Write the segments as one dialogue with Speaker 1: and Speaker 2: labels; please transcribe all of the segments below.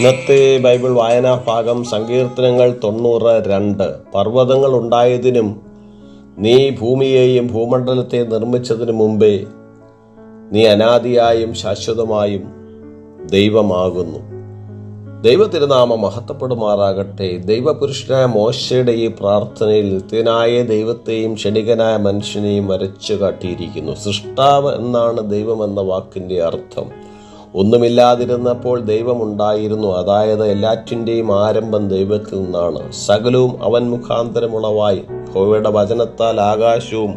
Speaker 1: ഇന്നത്തെ ബൈബിൾ വായനാ ഭാഗം സങ്കീർത്തനങ്ങൾ തൊണ്ണൂറ് രണ്ട്. പർവതങ്ങൾ ഉണ്ടായതിനും നീ ഭൂമിയെയും ഭൂമണ്ഡലത്തെ നിർമ്മിച്ചതിനു മുമ്പേ നീ അനാദിയായും ശാശ്വതമായും ദൈവമാകുന്നു. ദൈവ തിരുനാമം മഹത്വപ്പെടുമാറാകട്ടെ. ദൈവപുരുഷനായ മോശയുടെ ഈ പ്രാർത്ഥനയിൽ നിത്യനായ ദൈവത്തെയും ക്ഷണികനായ മനുഷ്യനെയും വരച്ചു കാട്ടിയിരിക്കുന്നു സൃഷ്ടാവ് എന്നാണ് ദൈവം എന്ന വാക്കിന്റെ അർത്ഥം. ഒന്നുമില്ലാതിരുന്നപ്പോൾ ദൈവമുണ്ടായിരുന്നു. അതായത് എല്ലാറ്റിന്റെയും ആരംഭം ദൈവത്തിൽ നിന്നാണ്. സകലവും അവൻ മുഖാന്തരമുളവായി ഹോവയുടെ വചനത്താൽ ആകാശവും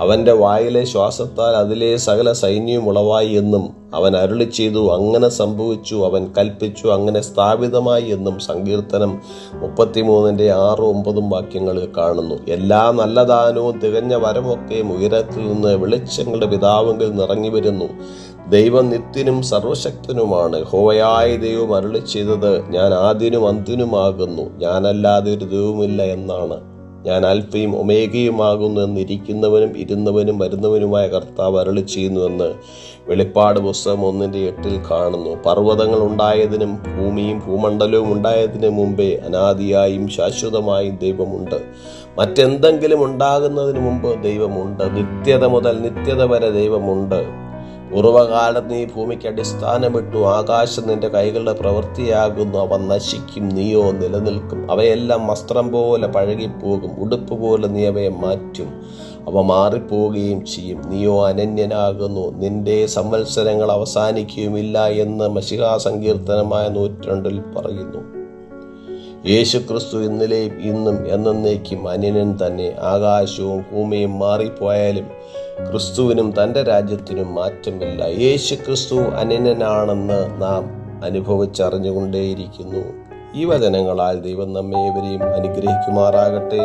Speaker 1: അവന്റെ വായിലെ ശ്വാസത്താൽ അതിലെ സകല സൈന്യവും ഉളവായി എന്നും അവൻ അരുളി ചെയ്തു അങ്ങനെ സംഭവിച്ചു അവൻ കൽപ്പിച്ചു അങ്ങനെ സ്ഥാപിതമായി എന്നും സങ്കീർത്തനം മുപ്പത്തിമൂന്നിന്റെ ആറും ഒമ്പതും വാക്യങ്ങളിൽ കാണുന്നു. എല്ലാ നല്ല ദാനവും തികഞ്ഞ വരമൊക്കെയും ഉയരത്തിൽ നിന്ന് വെളിച്ചങ്ങളുടെ പിതാവെങ്കിൽ നിറങ്ങി വരുന്നു. ദൈവം നിത്യനും സർവശക്തനുമാണ്. ഹോയായ ദൈവം അരുളി ചെയ്തത് ഞാൻ ആദ്യനും അന്തിനുമാകുന്നു ഞാനല്ലാതെ ഒരു ദൈവമില്ല എന്നാണ്. ഞാൻ അൽഫയും ഒമേഗയുമാകുന്നു എന്നിരിക്കുന്നവനും ഇരുന്നവനും വരുന്നവനുമായ കർത്താവ് അരളി ചെയ്യുന്നുവെന്ന് വെളിപ്പാട് പുസ്തകം ഒന്നിന്റെ എട്ടിൽ കാണുന്നു. പർവതങ്ങൾ ഉണ്ടായതിനും ഭൂമിയും ഭൂമണ്ഡലവും ഉണ്ടായതിനു മുമ്പേ അനാദിയായും ശാശ്വതമായും ദൈവമുണ്ട്. മറ്റെന്തെങ്കിലും ഉണ്ടാകുന്നതിന് മുമ്പ് ദൈവമുണ്ട്. നിത്യത മുതൽ നിത്യത വരെ ദൈവമുണ്ട്. പൂർവകാലത്ത് നീ ഭൂമിക്ക് അടിസ്ഥാനമിട്ടു ആകാശം നിന്റെ കൈകളുടെ പ്രവൃത്തിയാകുന്നു അവ നശിക്കും നീയോ നിലനിൽക്കും. അവയെല്ലാം വസ്ത്രം പോലെ പഴകിപ്പോകും ഉടുപ്പ് പോലെ നീ അവയെ മാറ്റും അവ മാറിപ്പോവുകയും ചെയ്യും. നീയോ അനന്യനാകുന്നു നിന്റെ സംവത്സരങ്ങൾ അവസാനിക്കുകയുമില്ല എന്ന് മഷികാ സങ്കീർത്തനമായ നൂറ്റിരണ്ടിൽ പറയുന്നു. യേശു ക്രിസ്തു ഇന്നലെയും ഇന്നും എന്നേക്കും അന്യനൻ തന്നെ ആകാശവും ഭൂമിയും മാറിപ്പോയാലും ക്രിസ്തുവിനും തന്റെ രാജ്യത്തിനും മാറ്റമില്ല. യേശു ക്രിസ്തു അന്യനാണെന്ന് നാം അനുഭവിച്ചറിഞ്ഞുകൊണ്ടേയിരിക്കുന്നു. ഈ വചനങ്ങളാൽ ദൈവം നമ്മേവരെയും അനുഗ്രഹിക്കുമാറാകട്ടെ.